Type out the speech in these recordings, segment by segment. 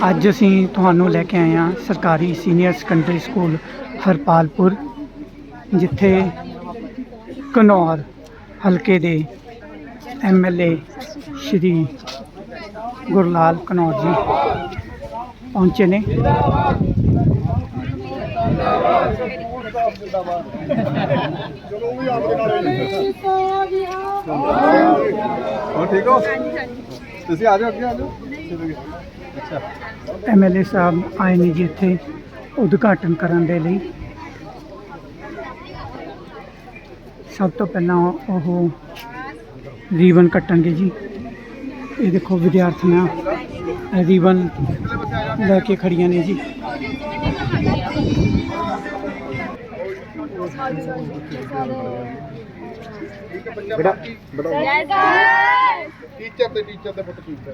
ਅੱਜ ਅਸੀਂ ਤੁਹਾਨੂੰ ਲੈ ਕੇ ਆਏ ਹਾਂ ਸਰਕਾਰੀ ਸੀਨੀਅਰ ਸੈਕੰਡਰੀ ਸਕੂਲ ਹਰਪਾਲਪੁਰ ਜਿੱਥੇ ਘਨੌਰ ਹਲਕੇ ਦੇ ਐਮਐਲਏ ਸ਼੍ਰੀ ਗੁਰਲਾਲ ਘਨੌਰ ਜੀ ਪਹੁੰਚੇ ਨੇ। ਹੋਰ ਠੀਕ ਹੋ? ਤੁਸੀਂ ਆ ਜਾਓ ਅੱਗੇ ਆ ਜਾਓ। ਐਮਐਲਏ ਸਾਹਿਬ ਆਏ ਨੇ ਜੀ ਇੱਥੇ ਉਦਘਾਟਨ ਕਰਨ ਦੇ ਲਈ। ਸਭ ਤੋਂ ਪਹਿਲਾਂ ਉਹ ਰੀਬਨ ਕੱਟਣਗੇ ਜੀ। ਇਹ ਦੇਖੋ ਵਿਦਿਆਰਥਣਾਂ ਰੀਬਨ ਲੈ ਕੇ ਖੜੀਆਂ ਨੇ ਜੀ। ਬੇਟਾ ਬੇਟਾ। ਟੀਚਰ ਤੇ ਟੀਚਰ ਦੇ ਪੁੱਤ ਟੀਚਰ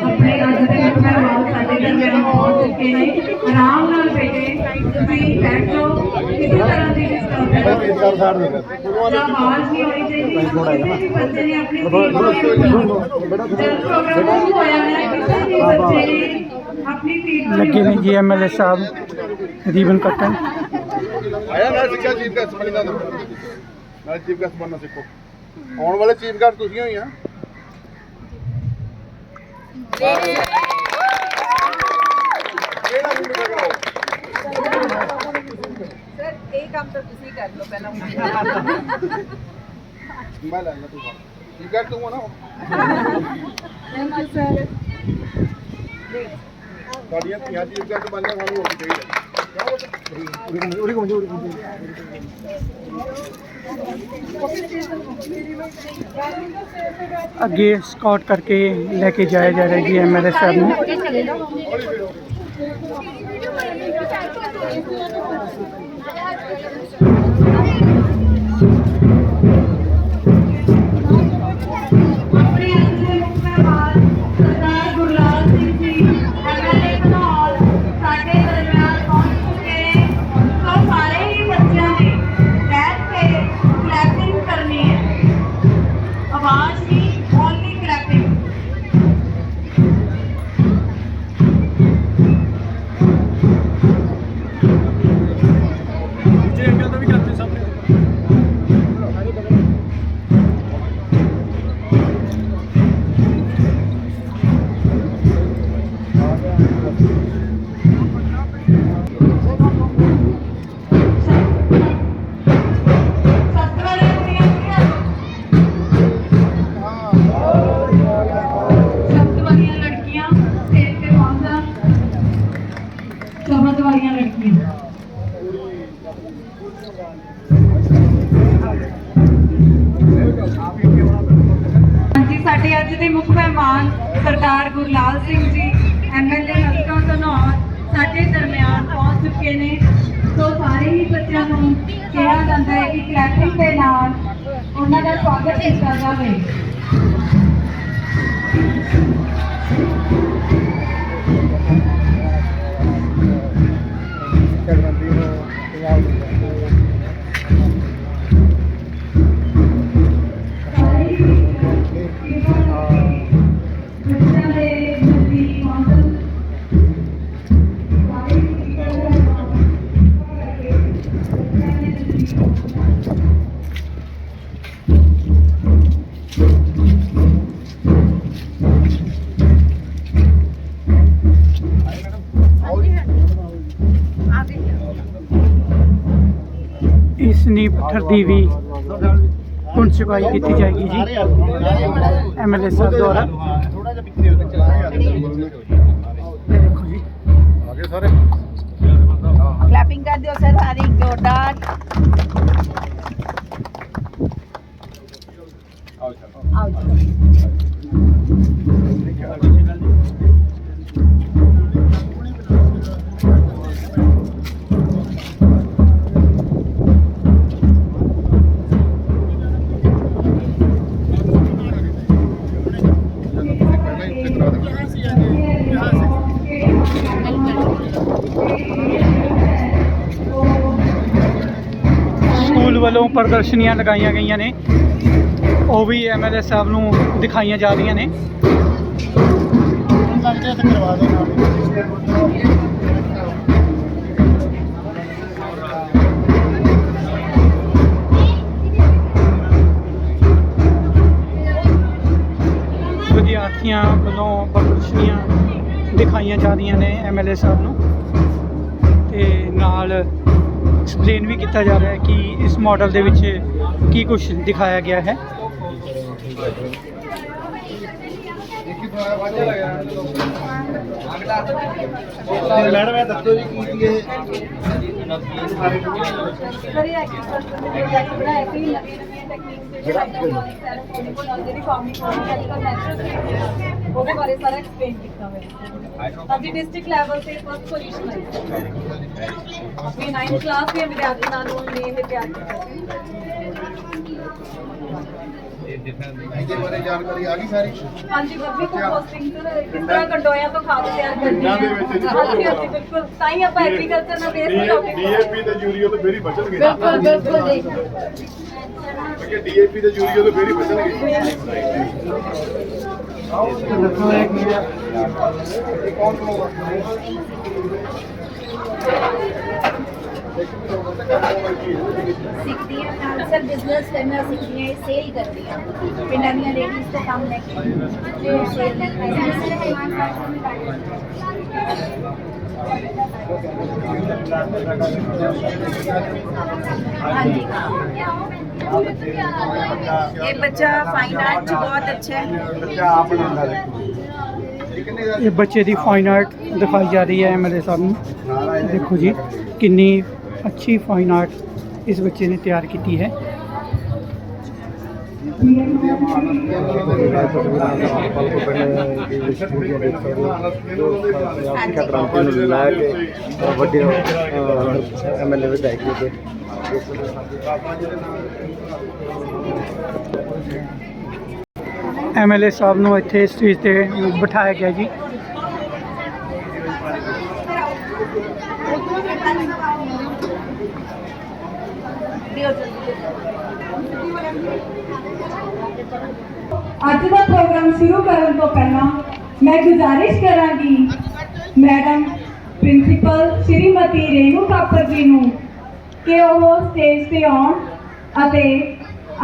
ਆਪਣੇ ਅੱਜ ਦੇ ਮਹਿਮਾਨ ਸਾਡੇ ਦਰਮਿਆਨ ਪਹੁੰਚ ਚੁੱਕੇ ਨੇ। ਆਰਾਮ ਨਾਲ ਬੈਠੇ ਤੁਸੀਂ ਬੈਠ ਜਾਓ ਕਿਸੇ ਤਰ੍ਹਾਂ ਦੀ ਡਿਸਟਰਬੈਂਸ ਇਸ ਕਰ ਸਾੜ ਦੇਗਾ ਜਾਂ ਆਵਾਜ਼ ਨਹੀਂ ਹੋਣੀ ਚਾਹੀਦੀ ਕਿਸੇ ਵੀ ਬੱਚੇ ਨੇ ਆਪਣੀ ਸੀਟ ਤੋਂ ਜਦ ਪ੍ਰੋਗਰਾਮ ਸ਼ੁਰੂ ਹੋਇਆ ਹੈ ਕਿਸੇ ਵੀ ਬੱਚੇ ਨੇ ਆਪਣੀ ਸੀਟ ਤੋਂ ਲੱਗੇ ਨੇ ਜੀ ਐਮਐਲਏ ਸਾਹਿਬ ਰੀਬਨ ਕੱਟਣ। ਆਇਆ ਨਾ ਸਿੱਖਿਆ ਬਣਨਾ ਨਾਲ ਚੀਫ ਗੈਸਟ ਬਣਨਾ ਸਿੱਖੋ। ਆਉਣ ਵਾਲੇ ਚੀਫ ਗੈਸਟ ਤੁਸੀਂ ਹੋਈ ਆ। ਕਿਹੜਾ ਮੀਟਿੰਗ ਕਰਾਓ ਸਰ ਇਹ ਕੰਮ ਤਾਂ ਤੁਸੀਂ ਕਰ ਲਓ ਪਹਿਲਾਂ। ਮੈਂ ਲੈ ਲਾ ਤੂੰ ਚੀਫ ਗੈਸਟ ਤੂੰ ਆ ਨਾ ਥੈਂਕ ਯੂ ਸਰ। ਸਾਡੀਆਂ ਧੀਆਂ ਚੀਫ ਗੈਸਟ ਬਣਨਾ ਸਾਨੂੰ ਕੀ ਚਾਹੀਦਾ ਉਰੀ ਘੁੰਮ ਉਰੀ ਘੁੰਮ ਅੱਗੇ ਸਕਾਟ ਕਰਕੇ ਲੈ ਕੇ ਜਾਇਆ ਜਾ ਰਿਹਾ ਜੀ ਐਮਐਲਏ ਸਾਹਿਬ ਨੂੰ। ਉਹਨਾਂ ਦਾ ਸਵਾਗਤ ਕੀਤਾ ਜਾਵੇ ਦੀ ਵੀ ਹੁਣ ਕੀਤੀ ਜਾਏਗੀ ਜੀ। ਐਮਐਲਏ ਸਾਹਿਬ ਦੁਆਰਾ। ਥੋੜਾ ਜਿਹਾ ਪਿੱਛੇ ਦੇਖੋ ਜੀ। ਆਗੇ ਸਾਰੇ ਕਲੈਪਿੰਗ ਕਰ ਦਿਓ ਸਰ ਸਾਰੀ ਜ਼ੋਰਦਾਰ। ਪ੍ਰਦਰਸ਼ਨੀਆਂ ਲਗਾਈਆਂ ਗਈਆਂ ਨੇ। ਉਹ ਵੀ ਐਮਐਲਏ ਸਾਹਿਬ ਨੂੰ ਦਿਖਾਈਆਂ ਜਾ ਰਹੀਆਂ ਨੇ। ਵਿਦਿਆਰਥੀਆਂ ਵੱਲੋਂ ਪ੍ਰਦਰਸ਼ਨੀਆਂ ਦਿਖਾਈਆਂ ਜਾ ਰਹੀਆਂ ਨੇ ਐਮਐਲਏ ਸਾਹਿਬ ਨੂੰ। ਤੇ ਨਾਲ ਐਕਸਪਲੇਨ ਵੀ ਕੀਤਾ ਜਾ ਰਿਹਾ ਹੈ ਕਿ ਇਸ ਮਾਡਲ ਦੇ ਵਿੱਚ ਕੀ ਕੁਝ ਦਿਖਾਇਆ ਗਿਆ ਹੈ। ਮੈਡਮ, ਇਹ ਦੱਸੋ ਜੀ ਕੀ ਕੀ ਇਹ? ਸਰ ਇਹ ਐਗਰੀਕਲਚਰ ਦੇ ਪ੍ਰੋਜੈਕਟ ਬਣਾਏ ਸੀ, ਨਵੀਂ ਨਵੀਆਂ ਟੈਕਨੀਕਸ ਦੇ ਹਾਈਡਰੋਪੋਨਿਕ ਐਰੋਪੋਨਿਕ ਜਿਹੜੀ ਫਾਰਮਿੰਗ ਹੋਣੀ ਅੱਜ ਕੱਲ੍ਹ ਨੈਚੁਰਲ ਉਹਦੇ ਬਾਰੇ ਸਾਰਾ ਐਕਸਪਲੇਨ ਕੀਤਾ ਹੋਇਆ। ਅੱਜ ਡਿਸਟ੍ਰਿਕਟ ਲੈਵਲ ਤੇ ਫਸਟ ਪੋਜੀਸ਼ਨ ਆਈ। ਆਪਣੀ 9th ਕਲਾਸ ਦੇ ਵਿਦਿਆਰਥੀਆਂ ਨੂੰ ਨੇ ਇਹ ਤਿਆਰ ਕੀਤਾ ਸੀ। ਇਹਦੇ ਬਾਰੇ ਜਾਣਕਾਰੀ ਆ ਗਈ ਸਾਰੀ? ਹਾਂਜੀ ਬੱਬੀ ਕੰਪੋਸਟਿੰਗ ਤੋਂ ਕਿਸ ਤਰ੍ਹਾਂ ਕੰਡੋਇਆ ਤੋਂ ਖਾਦ ਤਿਆਰ ਕਰਨੀ ਪਿੰਡਾਂ ਦੇ ਵਿੱਚ। ਹਾਂਜੀ ਹਾਂਜੀ ਬਿਲਕੁਲ। ਤਾਂ ਹੀ ਆਪਾਂ ਐਗਰੀਕਲਚਰ ਨਾਲ ਬੇਸ ਟੌਪਿਕ ਡੀਏਪੀ ਤੇ ਯੂਰੀਆ ਤੋਂ ਫੇਰ ਹੀ ਬਚਣਗੇ। ਬਿਲਕੁਲ ਬਿਲਕੁਲ ਜੀ। ਕਿਉਂਕਿ ਡੀਏਪੀ ਤੇ ਯੂਰੀਆ ਤੋਂ ਫੇਰ ਹੀ ਬਚਣਗੇ। ਦੱਸੋ ਇਹ ਕੀ ਹੈ ਇਹ ਕੌਣ ਸਿੱਖਦੀਆਂ ਨਾਲ ਸਰ ਬਿਜ਼ਨਸ ਕਰਨਾ ਸਿੱਖਦੀਆਂ ਸੇਲ ਕਰਦੀਆਂ ਪਿੰਡਾਂ ਦੀਆਂ ਲੇਡੀਜ਼ ਤੋਂ ਕੰਮ ਲੈ ਕੇ ਜੋ ਸੇਲ ਹਾਂਜੀ ਇਹ ਬੱਚਾ ਫਾਈਨ ਆਰਟ ਚ ਬਹੁਤ ਅੱਛਾ ਹੈ ਬੱਚਾ ਆਪ ਬਣਾਉਂਦਾ ਦੇਖੋ ਇਹ ਕਿੰਨੇ ਦਾ ਇਹ ਬੱਚੇ ਦੀ ਫਾਈਨ ਆਰਟ ਦਿਖਾਈ ਜਾ ਰਹੀ ਅੱਛੀ ਫਾਈਨ ਆਰਟ ਇਸ ਬੱਚੇ ਨੇ ਤਿਆਰ ਕੀਤੀ ਹੈ। ਵੱਡੇ ਐਮਐਲਏ ਵਿਧਾਇਕ ਦੇ ਐਮਐਲਏ ਸਾਹਿਬ ਨੂੰ ਇੱਥੇ ਸਟੇਜ ਤੇ ਬਿਠਾਇਆ ਗਿਆ ਜੀ। ਅੱਜ ਦਾ ਪ੍ਰੋਗਰਾਮ ਸ਼ੁਰੂ ਕਰਨ ਤੋਂ ਪਹਿਲਾਂ ਮੈਂ ਗੁਜ਼ਾਰਿਸ਼ ਕਰਾਂਗੀ, ਮੈਡਮ ਪ੍ਰਿੰਸੀਪਲ ਸ਼੍ਰੀਮਤੀ ਰੇਨੂ ਕਾਪਰ ਜੀ ਨੂੰ ਕਿ ਉਹ ਸਟੇਜ ਤੇ ਆਉਣ ਅਤੇ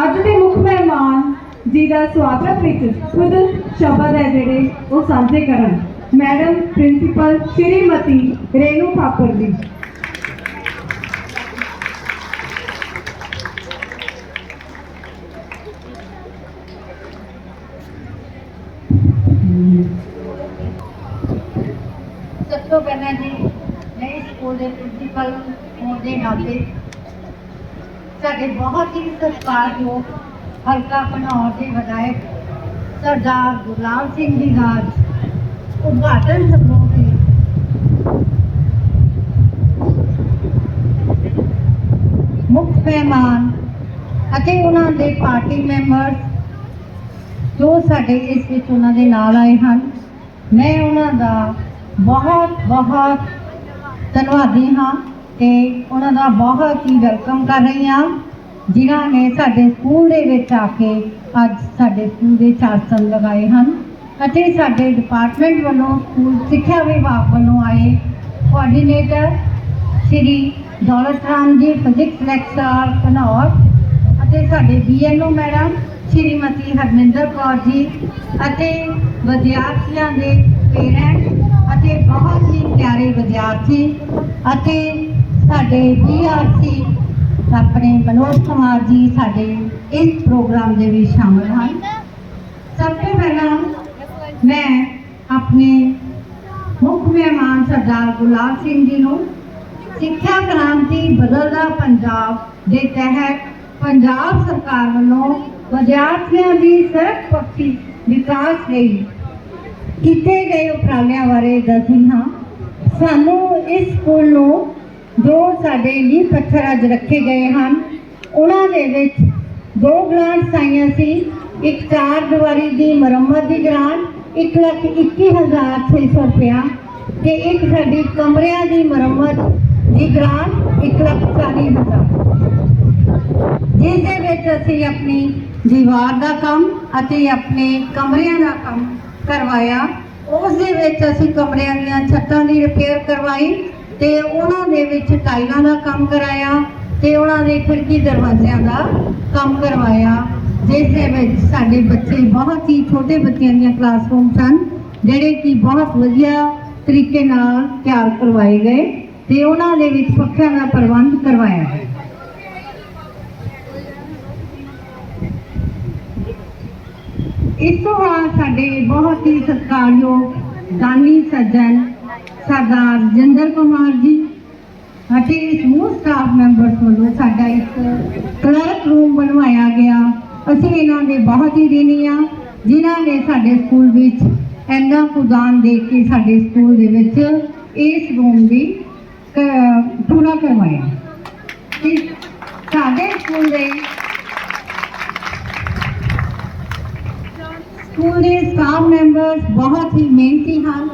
ਅੱਜ ਦੇ ਮੁੱਖ ਮਹਿਮਾਨ ਜੀ ਦਾ ਸਵਾਗਤ ਵਿੱਚ ਖੁਦ ਸ਼ਬਦ ਹੈ ਜਿਹੜੇ ਉਹ ਸਾਂਝੇ ਕਰਨ। Madam principal Shrimati Renu Kapoor ji. ਸਾਡੇ ਬਹੁਤ ਹੀ ਸਤਿਕਾਰਯੋਗ ਹਲਕਾ ਘਨੌਰ ਦੇ ਵਿਧਾਇਕ ਸਰਦਾਰ ਗੁਰਲਾਲ ਸਿੰਘ ਜੀ ਦਾ ਉਦਘਾਟਨ ਸਮਾਰੋਹ ਤੇ ਮੁੱਖ ਮਹਿਮਾਨ ਅਤੇ ਉਹਨਾਂ ਦੇ ਪਾਰਟੀ ਮੈਂਬਰਸ ਜੋ ਸਾਡੇ ਇਸ ਵਿੱਚ ਉਹਨਾਂ ਦੇ ਨਾਲ ਆਏ ਹਨ, ਮੈਂ ਉਹਨਾਂ ਦਾ ਬਹੁਤ ਬਹੁਤ ਧੰਨਵਾਦੀ ਹਾਂ ਤੇ ਉਹਨਾਂ ਦਾ ਬਹੁਤ ਹੀ ਵੈਲਕਮ ਕਰ ਰਹੀ ਹਾਂ। ਜਿਨ੍ਹਾਂ ਨੇ ਸਾਡੇ ਸਕੂਲ ਦੇ ਵਿੱਚ ਆ ਕੇ ਅੱਜ ਸਾਡੇ ਸਕੂਲ ਦੇ ਚਾਰਸਨ ਲਗਾਏ ਹਨ ਅਤੇ ਸਾਡੇ ਡਿਪਾਰਟਮੈਂਟ ਵੱਲੋਂ ਸਕੂਲ ਸਿੱਖਿਆ ਵਿਭਾਗ ਵੱਲੋਂ ਆਏ ਕੋਆਰਡੀਨੇਟਰ ਸ਼੍ਰੀ ਦੌਲਤ ਰਾਮ ਜੀ ਫਿਜ਼ਿਕਸ ਲੈਕਚਰਰ ਘਨੌਰ ਅਤੇ ਸਾਡੇ ਬੀਐਨਓ ਮੈਡਮ ਸ਼੍ਰੀਮਤੀ ਹਰਮਿੰਦਰ ਕੌਰ ਜੀ ਅਤੇ ਵਿਦਿਆਰਥੀਆਂ ਦੇ ਪੇਰੈਂਟਸ ਅਤੇ ਬਹੁਤ ਹੀ ਪਿਆਰੇ ਵਿਦਿਆਰਥੀ ਅਤੇ ਸਾਡੇ ਬੀਆਰਸੀ ਆਪਣੇ ਮਨੋਜ ਕੁਮਾਰ ਜੀ ਸਾਡੇ ਇਸ ਪ੍ਰੋਗਰਾਮ ਦੇ ਵਿੱਚ ਸ਼ਾਮਲ ਹਨ। ਸਭ ਤੋਂ ਪਹਿਲਾਂ ਮੈਂ ਆਪਣੇ ਮੁੱਖ ਮਹਿਮਾਨ ਸਰਦਾਰ ਗੁਲਾਬ ਸਿੰਘ ਜੀ ਨੂੰ ਸਿੱਖਿਆ ਕ੍ਰਾਂਤੀ ਬਦਲਦਾ ਪੰਜਾਬ ਦੇ ਤਹਿਤ ਪੰਜਾਬ ਸਰਕਾਰ ਵੱਲੋਂ ਵਿਦਿਆਰਥੀਆਂ ਦੀ ਸਰਬ ਪੱਖੀ ਵਿਕਾਸ ਲਈ ਕੀਤੇ ਗਏ ਉਪਰਾਲਿਆਂ ਬਾਰੇ ਦੱਸਦੀ ਹਾਂ। ਸਾਨੂੰ ਇਸ ਸਕੂਲ ਨੂੰ ਜੋ ਸਾਡੇ ਨੀਂਹ ਪੱਥਰ ਅੱਜ ਰੱਖੇ ਗਏ ਹਨ। ਉਹਨਾਂ ਦੇ ਵਿੱਚ ਦੋ ਗ੍ਰਾਂਟਸ ਆਈਆਂ ਸੀ। ਇੱਕ ਚਾਰ ਦੀਵਾਰੀ ਦੀ ਮੁਰੰਮਤ ਦੀ ਗ੍ਰਾਂਟ ਇੱਕ ਲੱਖ ਇੱਕੀ ਹਜ਼ਾਰ ਛੇ ਸੌ ਰੁਪਇਆ ਤੇ ਇੱਕ ਸਾਡੀ ਕਮਰਿਆਂ ਦੀ ਮੁਰੰਮਤ ਦੀ ਗ੍ਰਾਂਟ ਇੱਕ ਲੱਖ ਚਾਲੀ ਹਜ਼ਾਰ। ਜਿਸ ਦੇ ਵਿੱਚ ਅਸੀਂ ਆਪਣੀ ਦੀਵਾਰ ਦਾ ਕੰਮ ਅਤੇ ਆਪਣੇ ਕਮਰਿਆਂ ਦਾ ਕੰਮ ਕਰਵਾਇਆ। ਉਸ ਦੇ ਵਿੱਚ ਅਸੀਂ ਕਮਰਿਆਂ ਦੀਆਂ ਛੱਤਾਂ ਦੀ ਰਿਪੇਅਰ ਕਰਵਾਈ। ਤੇ ਉਹਨਾਂ ਦੇ ਵਿੱਚ ਟਾਈਲਾਂ ਦਾ ਕੰਮ ਕਰਾਇਆ ਤੇ ਉਹਨਾਂ ਦੇ ਖਿੜਕੀ ਦਰਵਾਜ਼ਿਆਂ ਦਾ ਕੰਮ ਕਰਵਾਇਆ, ਜਿਸ ਦੇ ਵਿੱਚ ਸਾਡੇ ਬੱਚੇ ਬਹੁਤ ਹੀ ਛੋਟੇ ਬੱਚਿਆਂ ਦੀਆਂ ਕਲਾਸਰੂਮ ਸਨ, ਜਿਹੜੇ ਕਿ ਬਹੁਤ ਵਧੀਆ ਤਰੀਕੇ ਨਾਲ ਤਿਆਰ ਕਰਵਾਏ ਗਏ ਤੇ ਉਹਨਾਂ ਦੇ ਵਿੱਚ ਪੱਖਿਆਂ ਦਾ ਪ੍ਰਬੰਧ ਕਰਵਾਇਆ ਇਸ ਤੋਂ ਬਾਅਦ ਸਾਡੇ ਬਹੁਤ ਹੀ ਸਤਿਕਾਰਯੋਗ ਦਾਨੀ ਸੱਜਣ ਸਰਦਾਰ ਜਿੰਦਰ ਕੁਮਾਰ ਜੀ ਅਤੇ ਸਮੂਹ ਸਟਾਫ ਮੈਂਬਰਸ ਵੱਲੋਂ ਸਾਡਾ ਇੱਕ ਕਲਰਕ ਰੂਮ ਬਣਵਾਇਆ ਗਿਆ। ਅਸੀਂ ਇਹਨਾਂ ਦੇ ਬਹੁਤ ਹੀ ਰਿਣੀ ਹਾਂ, ਜਿਨ੍ਹਾਂ ਨੇ ਸਾਡੇ ਸਕੂਲ ਵਿੱਚ ਇੰਨਾ ਕੁ ਦਾਨ ਦੇ ਕੇ ਸਾਡੇ ਸਕੂਲ ਦੇ ਵਿੱਚ ਇਸ ਰੂਮ ਦੀ ਪੂਰਾ ਕਰਵਾਇਆ। ਇਸ ਸਾਡੇ ਸਕੂਲ ਦੇ ਸਕੂਲ ਦੇ ਸਟਾਫ ਮੈਂਬਰਸ ਬਹੁਤ ਹੀ ਮਿਹਨਤੀ ਹਨ।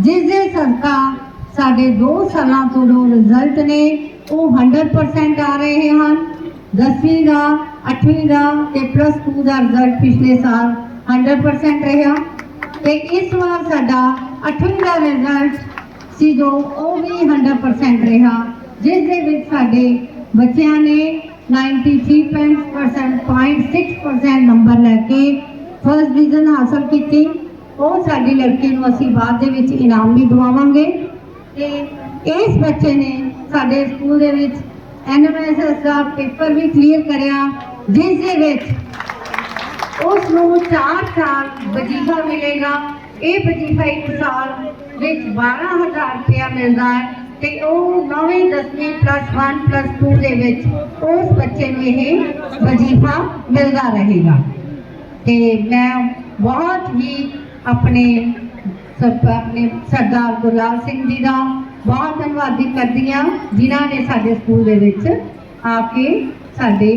ਜਿਸ ਦੇ ਸਦਕਾ ਸਾਡੇ 2 ਸਾਲਾਂ ਤੋਂ ਜੋ ਰਿਜ਼ਲਟ ਨੇ, ਉਹ 100% ਆ ਰਹੇ ਹਨ। 10ਵੀਂ ਦਾ 8ਵੀਂ ਦਾ ਤੇ ਪਲੱਸ 2 ਦਾ ਰਿਜ਼ਲਟ ਪਿਛਲੇ ਸਾਲ 100% ਰਿਹਾ। ਤੇ ਇਸ ਵਾਰ ਸਾਡਾ 8ਵੀਂ ਦਾ ਰਿਜ਼ਲਟ ਸੀ ਜੋ ਉਹ ਵੀ 100% ਰਿਹਾ ਜਿਸ ਦੇ ਵਿੱਚ ਸਾਡੇ ਬੱਚਿਆਂ ਨੇ 93.6% ਨੰਬਰ ਲੈ ਕੇ ਫਸਟ ਡਿਵੀਜ਼ਨ ਹਾਸਲ ਕੀਤੀ। ਉਹ ਸਾਡੀ ਲੜਕੀ ਨੂੰ ਅਸੀਂ ਬਾਅਦ ਦੇ ਵਿੱਚ ਇਨਾਮ ਵੀ ਦਿਵਾਵਾਂਗੇ। ਤੇ ਇਸ ਬੱਚੇ ਨੇ ਸਾਡੇ ਸਕੂਲ ਦੇ ਵਿੱਚ ਐਨਐਮਐਸਐਸ ਦਾ ਪੇਪਰ ਵੀ ਕਲੀਅਰ ਕਰਿਆ। ਜਿਸ ਦੇ ਵਿੱਚ ਉਸ ਨੂੰ 4 ਸਾਲ ਵਜੀਫਾ ਮਿਲੇਗਾ। ਇਹ ਵਜੀਫਾ ਇੱਕ ਸਾਲ ਵਿੱਚ 12000 ਰੁਪਇਆ ਮਿਲਦਾ ਹੈ ਤੇ ਉਹ 9ਵੀਂ 10ਵੀਂ ਪਲੱਸ 1 ਪਲੱਸ 2 ਦੇ ਵਿੱਚ ਉਸ ਬੱਚੇ ਨੂੰ ਇਹ ਵਜੀਫਾ ਮਿਲਦਾ ਰਹੇਗਾ। ਤੇ ਮੈਂ ਬਹੁਤ ਹੀ ਆਪਣੇ ਆਪਣੇ ਸਰਦਾਰ ਗੁਰਲਾਲ ਸਿੰਘ ਜੀ ਦਾ ਬਹੁਤ ਧੰਨਵਾਦੀ ਕਰਦੀ ਹਾਂ, ਜਿਨ੍ਹਾਂ ਨੇ ਸਾਡੇ ਸਕੂਲ ਦੇ ਵਿੱਚ ਆ ਕੇ ਸਾਡੇ